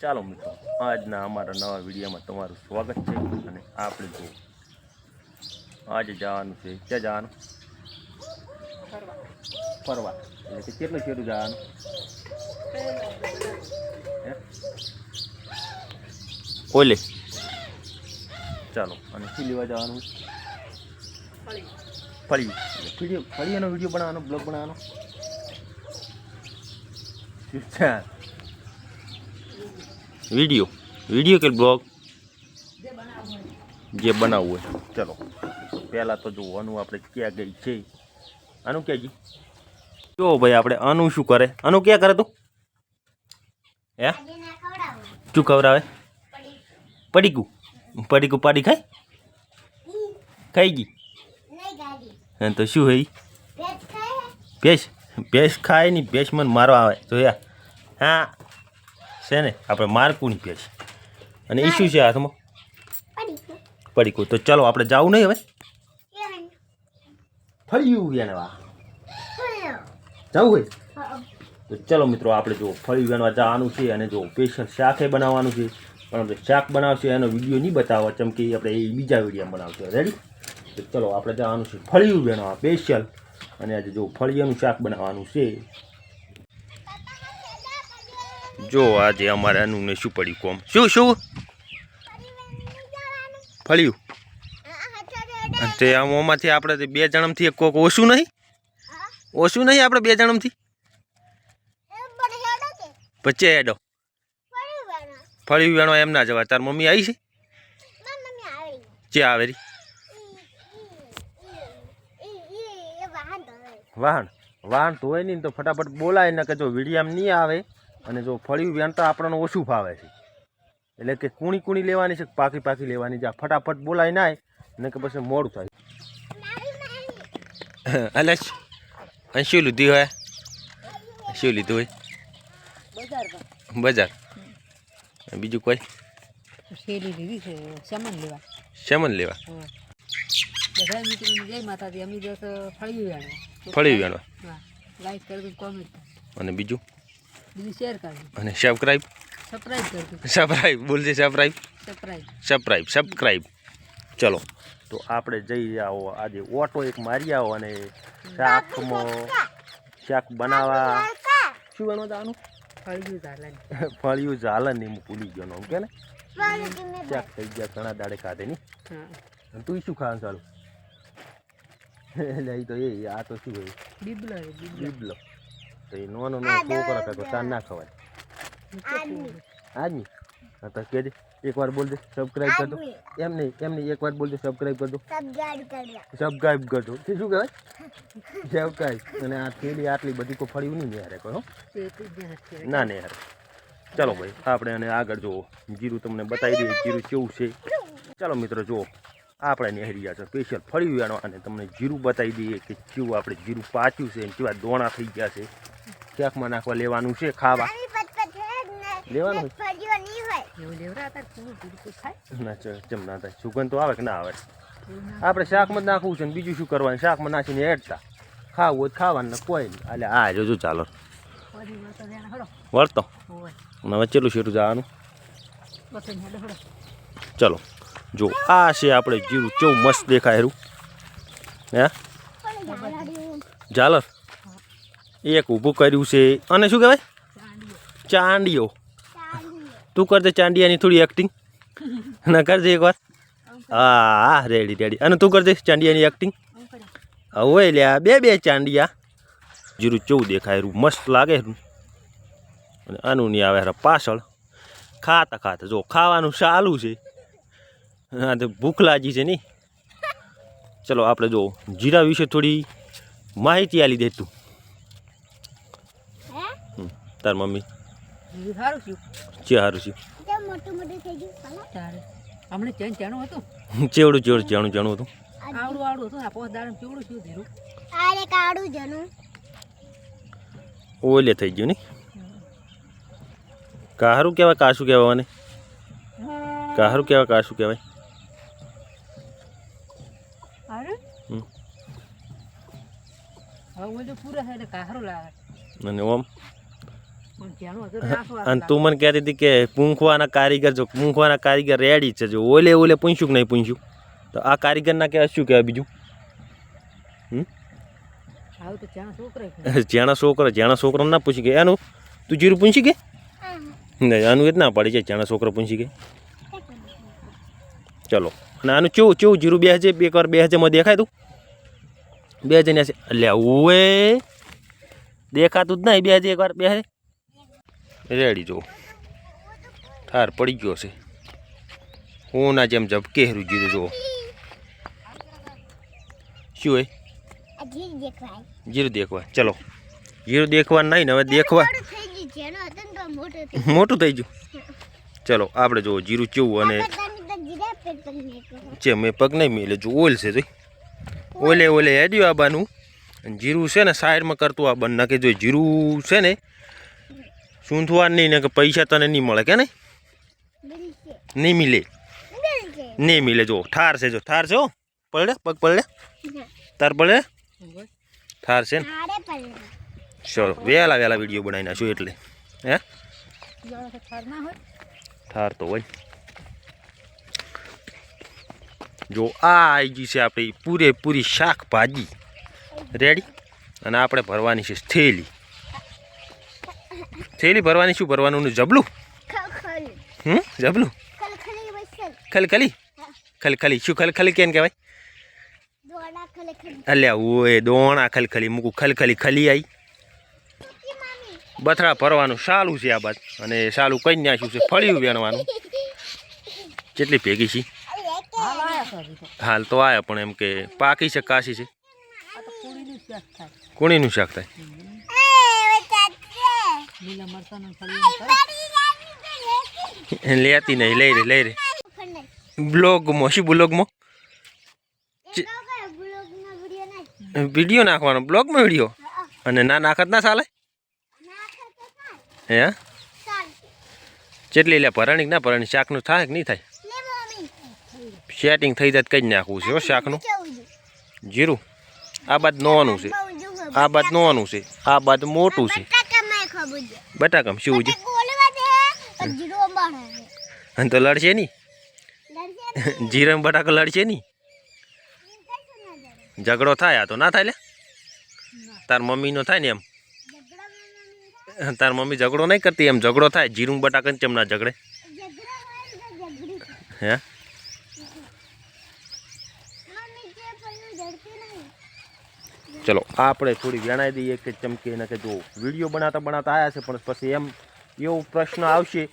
ચાલો મિત્રો, આજના અમારા નવા વિડીયોમાં તમારું સ્વાગત છે અને આપણે જો આજે જવાનું છે, ક્યાં જવાનું? ફરવા. એટલે કે કેટલું છેટું જવાનું? ઓલે ચાલો, અને શું લેવા જવાનું? ફળી. ફળિયાનો વીડિયો બનાવવાનો, બ્લોગ બનાવવાનો? ચાલ. વીડિયો. વીડિયો કે બ્લોગ? જે બનાવવું હોય. ચલો. પહેલાં તો જોવાનું આપણે ક્યાં ગઈ છે? આનું ક્યાં ગઈ? જો ભાઈ આપણે આનું શું કરે? આનું ક્યાં કરે તું? હે? શું ખવડાવે? પડીકું. પડીકું પાડી ખાય? ખાઈ ગઈ? હા તો શું હોય? ભેંસ? ભેંસ ખાય નહીં ભેંસ મને મારવા આવે. જોયા? હા છે ને? આપણે મારકુની પેશ અને એ શું છે હાથમાં? પડીકું. તો ચાલો આપણે જવું નહીં હવે? ફળિયું વેણવા. જવું હોય? તો ચલો મિત્રો આપણે જો ફળિયું વેણવા જવાનું છે અને જો સ્પેશિયલ શાકે બનાવવાનું છે. પણ આપણે શાક બનાવશે એનો વીડિયો નહીં બતાવવા ચમ કે આપણે એ બીજા વીડિયો બનાવશે. રેડી તો ચલો આપણે જવાનું છે ફળિયું વેણવા સ્પેશિયલ અને આજે જો ફળિયાનું શાક બનાવવાનું છે. જો આજે અમારે અનુને શું પડ્યું કોમ? શું શું? ફળ્યું? તે આમાંથી આપણે બે જણમથી એક કોક ઓછું નહીં? ઓછું નહીં આપણે બે જણમથી? પચે એડો ફળ્યું વેણવા એમ ના જવાય. તાર મમ્મી આવી છે? ચે આવેરી વાહણ. તો ધોય નહીં તો ફટાફટ બોલાય ને કે જો વિડીયામ નહીં આવે. અને જો ફળિયું વેણતા આપણને ઓછું ફાવે છે. એટલે કે કુણી કુણી લેવાની છે પાકી પાકી લેવાની છે. ફટાફટ બોલાય નાય ને કે પછી મોડું થાય. અલે અહીં શું લીધી હોય? શું લીધું હોય? બજાર. બીજું કોઈ? શેરી લીધી છે સામાન લેવા. શેમન લેવા. બધા મિત્રોને જય માતાજી. અમે જસ ફળિયું વેણવા. લાઈક કરજો કોમેન્ટ અને બીજું? બીજું શેર કરજો અને સબસ્ક્રાઇબ સબસ્ક્રાઇબ કરજો. સબસ્ક્રાઈબ બોલજે સબસ્ક્રાઇબ સબસ્ક્રાઇબ સબસ્ક્રાઇબ ચલો. તો આપણે જઈ આવો આજે. ઓટો એક મારી આવો અને શાકમાં શાક બનાવવા. શું બનવા જવાનું ફળિયું ઝાલન. ફળિયું ઝાલન ને હું ભૂલી ગયો નામ કે ને? શાક થઈ ગયા ઘણા દાડે ખાધે ની? તું શું ખાવાનું ચાલુ? લઈ તો એ આ તો શું હોય? બીબલો. બીબલો. તો એ નાનો નાનો છોકરા કાંઈ તો તાર ના ખવાય આજની હા તો કહેજે એકવાર બોલજે સબસ્ક્રાઈબ કરજો એમ નહીં એમ નહીં એકવાર બોલજો સબસ્ક્રાઈબ કરજો સબસ્ક્રાઈબ કરજો તે શું કહેવાય? સબસ્ક્રાઇબ અને આ થેલી આટલી બધી કોઈ ફળ્યું નહીં યાર કહો ના ને યાર. ચાલો ભાઈ આપણે અને આગળ જુઓ. જીરું તમને બતાવી દઈએ જીરું કેવું છે. ચાલો મિત્રો જુઓ. આપણે નેહરી ગયા છે સ્પેશિયલ ફળી અને તમને જીરું બતાવી દઈએ કે કેવું આપણે જીરું પાચ્યું છે અને કેવા દોણા થઈ ગયા છે. શાકમાં નાખવા લેવાનું છે ખાવા. લેવાનું ના ચમ ના થાય. સુગંધ તો આવે કે ના આવે? આપણે શાકમાં જ નાખવું છે ને બીજું શું કરવાનું? શાકમાં નાખીને હેડતા. ખાવું હોય ખાવાનું કોઈ નહીં. એટલે આ જોજો ચાલો. વળતો? હવે ચેટલું શેઠું જવાનું? ચલો જો આ છે આપણે જીરું. કેવું મસ્ત દેખાય એરું હે? ઝાલર? એક ઊભું કર્યું છે. અને શું કહેવાય? ચાંડીઓ તું કરજે ચાંડિયાની થોડી એક્ટિંગ ના કરજે એકવાર. હા રેડી રેડી અને તું કરજે ચાંડિયાની એક્ટિંગ હવે લ્યા બે બે ચાંડિયા જીરું કેવું દેખાય એવું મસ્ત લાગે અને આનું નહીં આવે પાછળ. ખાતા ખાતા, જો ખાવાનું ચાલુ છે. હા, તો ભૂખ લાગી છે નહીં ચલો, આપણે જો જીરા વિશે થોડી માહિતી આલી દે તું. તાર મમ્મી? સારું તારે. હમણે ચેન ચેણું હતું? ચેવડું ચેવડું જાણું જાણું હતું. આવડું આવડું હતું. આ પોસ દાડમ કેવડું શું ધીરું? આરે કાળું જનું. ઓલે થઈ ગયું નહીં કાહારું કહેવાય કાશું કહેવાય મને? કાહારું કહેવાય કાશું કહેવાય થાય અને ઓમ પણ જેનું હતું નાખવા અને તું મને કહેતી હતી કે પૂંખવાના કારીગર જો પૂંખવાના કારીગર રેડી છે જો ઓલે ઓલે પૂછ્યું કે નહીં પૂછ્યું? તો આ કારીગરના કે શું કહેવાય બીજું? આવું તો જ્યાં છોકરા જ્યાંના છોકરો ના પૂછી ગયા એનું? તું જીરું પૂછી કે? નહીં આનું એ જ ના પાડી છે જ્યાંના છોકરો પૂછી કે. ચલો. અને આનું ચેવું ચેવું જીરું બે હજાર બે વાર બે હજારમાં દેખાય તું? બે હજાર ને એટલે ઓએ. દેખાતું જ નહીં બે હજાર એક વાર બે હજાર. રેડી જો. ઠાર પડી ગયો છે. હું ના જેમ ઝબકેરું જીરું જુઓ. શું હોય? જીરું દેખવા. ચલો. જીરું દેખવા નહીં ને હવે દેખવા મોટું થઈ ગયું. ગયું ચલો, આપણે જો જીરું ચેવું અને ગયું છે મેં પગ નહીં એટલે જો ઓઇલ છે જોઈ. ઓલે ઓલે હેડ્યું બાનું. જીરું છે ને સાઈડમાં કરતું આ બંને. નાખે જો જીરું છે ને સૂંધવા નહીં ને કે પૈસા તને નહીં મળે, કે નહીં? નહીં મિલે. નહીં મિલે, જો, ઠાર છે, જો, ઠાર છે પલડે, પગ પલડે. તાર પડે ઠાર છે ને? ચલો વહેલા વહેલા વીડિયો બનાવી નાખ્યો એટલે. હે? ઠાર તો હોય. જો, આ આવી ગઈ છે આપણી પૂરેપૂરી શાકભાજી. રેડી અને આપણે ભરવાની છે થેલી. થેલી ભરવાની શું ભરવાનું જબલું? હમ? જબલું? ખલખલી ખલખલી? શું ખલખલી કેમ કહેવાય? અલ્યા ઓય દોણા ખલખલી. મૂકું ખલખલી ખલી આવી બથરા ભરવાનું સાલું છે આ બાદ અને સાલું કઈ નાખ્યું છે? ફળિયું વેણવાનું. કેટલી ભેગી છે? હાલ તો. આવ્યા આયા પણ એમ કે પાકી છે કાશી છે. કુણીનું શાક થાય. લીલા મરચાંનું લેતી. નહીં લઈ રે લઈ રે. બ્લોગમાં શું બ્લોગમાં? વીડિયો નાખવાનો બ્લોગમાં વીડિયો? અને ના નાખત ના ચાલે? હે? ચાલ ચેટલી લે ભરાણી કે ના ભરણી શાકનું થાય કે નહીં થાય? સેટિંગ થઈ જાય તો કઈ જ નાખવું છે હો શાકનું? જીરું? આ બાદ નોવાનું છે. આ બાદ નોવાનું છે. આ બાદ મોટું છે. બટાકમ શું છે અને તો લડશે નહીં? જીરમ બટાકો લડશે નહીં? ઝઘડો થાય આ તો ના થાય લે. તાર મમ્મીનો થાય ને એમ. તાર મમ્મી ઝઘડો નહીં કરતી એમ ઝઘડો થાય. જીરું બટાકા ચમ ના ઝઘડે. હે? ચલો. આપણે થોડી વેણાઈ દઈએ કે ચમકે એને કે જો વીડિયો બનાવતા બનાવતા આવ્યા છે, પણ પછી એમ એવો પ્રશ્ન આવશે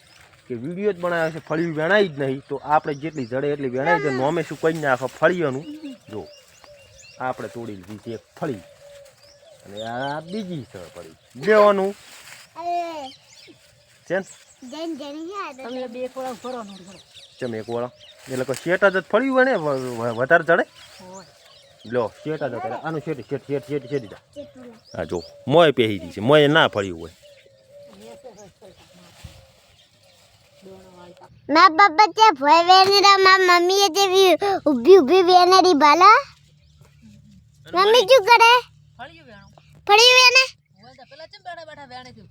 કે વીડિયો જ બનાવ્યો છે ફળી વેણાય જ નહીં, તો આપણે જેટલી જડે એટલી વેણાઈ જાય નોમે શું કહી નાખો ફળીઓનું જો, આપણે તોડી લીધી છે એક ફળી. અને આ બીજી છે ફળી બેવાનું? છે ચમ એક વાળો એટલે કોઈ શેટ જ ફળ્યું હોય ને વ- વ- વધારે ચડે લો શેટા જ કરે. આનું શેટ શેટ શેટ શેટ શેટ જા. હા જો મોય પહેરી દી છે મોય ના ફળ્યું હોય. મા બાબા તે ભય વેનરા મા મમ્મી તે ઊભી ઊભી વેનરી બાલા. મમ્મી શું કરે? ફળિયું વેણું. પડી વેને પેલા ચમ બેઠા બેઠા વેણે થી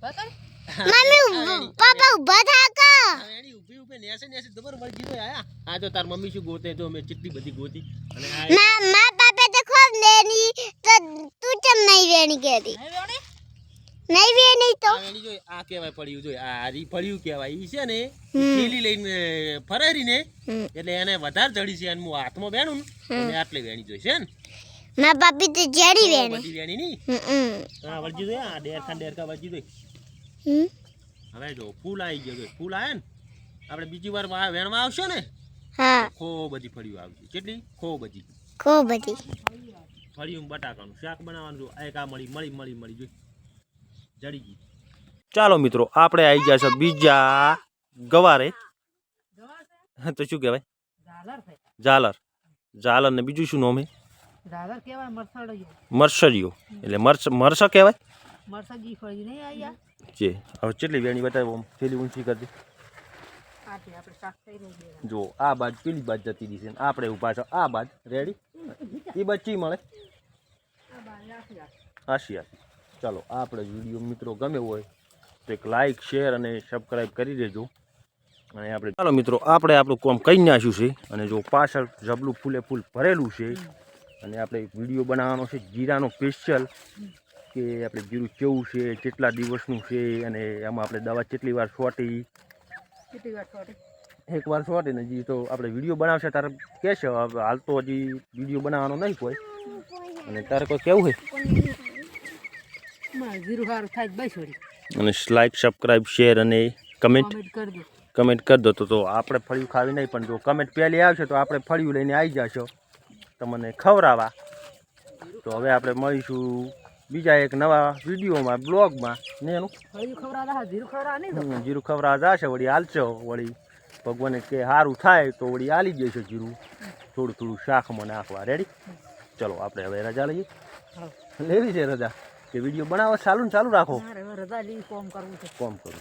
મમ્મી પાપા ઊભા થા કા એની ઊભી ઊભી નેસે નેસે દબર મળી જીતો આયા. આ જો તાર મમ્મી શું ગોતે જો મે કેટલી બધી ગોતી. અને આ મા મા પાપે તો ખોબ લેની તો તું ચમ નહીં વેણી કેતી નહીં વેણી? વેણી તો? આ એની જો આ કેવાય પડ્યું જો આ હારી પડ્યું કેવાય ઈ છે ને ખીલી લઈને ફરારીને એટલે એને વધારે ચડી છે અને હું હાથમાં બેણું ને આટલે વેણી જોઈ છે ને મા બાપી તો જડી વેણી. બધી વેણી ની હા વળજી જોઈ આ ડેરખા ડેરખા વળજી હમ હવે જો ફૂલ આવી ગયો છે. ફૂલ આવે ને આપણે બીજી વાર આ વેણમાં આવશે ને હા. ખો બધી ફળીઓ આવશે. કેટલી? ખો બધી. ખો બધી. ફળિયું બટાકાનું શાક બનાવવાનું જો એક આ મળી મળી મળી મળી જોઈ જડી ગઈ. ચાલો મિત્રો આપણે આવી ગયા છે બીજા ગવારે. તો શું કહેવાય? ઝાલર ઝાલર. ઝાલર ને બીજું શું નામ હે? ઝાલર કહેવાય મરસાડ્યું. મરસરીઓ એટલે મરસ મરસ કહેવાય? મરસાજી ફળી નહીં આયા. જે હવે કેટલી વેણી બતાવો પેલી ઊંચી કરજે જો આ બાજ પેલી બાજ જતી રહી છે આપણે ઊભા છો. આ બાજ રેડી એ મળે? બાર રાખી રાખ આશી આશી ચાલો આપણે વીડિયો મિત્રો ગમે હોય તો એક લાઇક શેર અને સબસ્ક્રાઈબ કરી દેજો. અને આપણે ચાલો મિત્રો આપણે આપણું કોમ કહી નાખ્યું છે. અને જો પાછળ જબલું ફૂલે ફૂલ ભરેલું છે. અને આપણે વીડિયો બનાવવાનો છે જીરાનો સ્પેશિયલ કે આપણે જીરું કેવું છે કેટલા દિવસનું છે અને એમાં આપણે દવા કેટલી વાર છોટી? કેટલી વાર છોટી? એક વાર છોટી ને હજી તો આપણે વીડિયો બનાવશે તારે કહેશે હાલ તો હજી વીડિયો બનાવવાનો નહીં કોઈ. અને તારે કોઈ કેવું છે? વળી. અને લાઈક સબસ્ક્રાઈબ શેર અને કમેન્ટ કોમેન્ટ કરી દો. તો તો આપણે ફળિયું ખાવી નહીં પણ જો કમેન્ટ પહેલી આવશે તો આપણે ફળિયું લઈને આવી જશો. તમને ખવડાવવા. તો હવે આપણે મળીશું. બીજા એક નવા વિડીયોમાં બ્લોગમાં ને એનું જીરું ખવરા જશે વળી હાલશો વળી. ભગવાને કે સારું થાય તો વળી હાલી જશે જીરું. થોડું થોડું શાકમાં નાખવા. રેડી ચલો આપણે હવે રજા લઈએ. લેવી છે રજા? કે વીડિયો બનાવો ચાલુ ને ચાલુ રાખો રજા લઈ કોમ કરવું કોમ કરો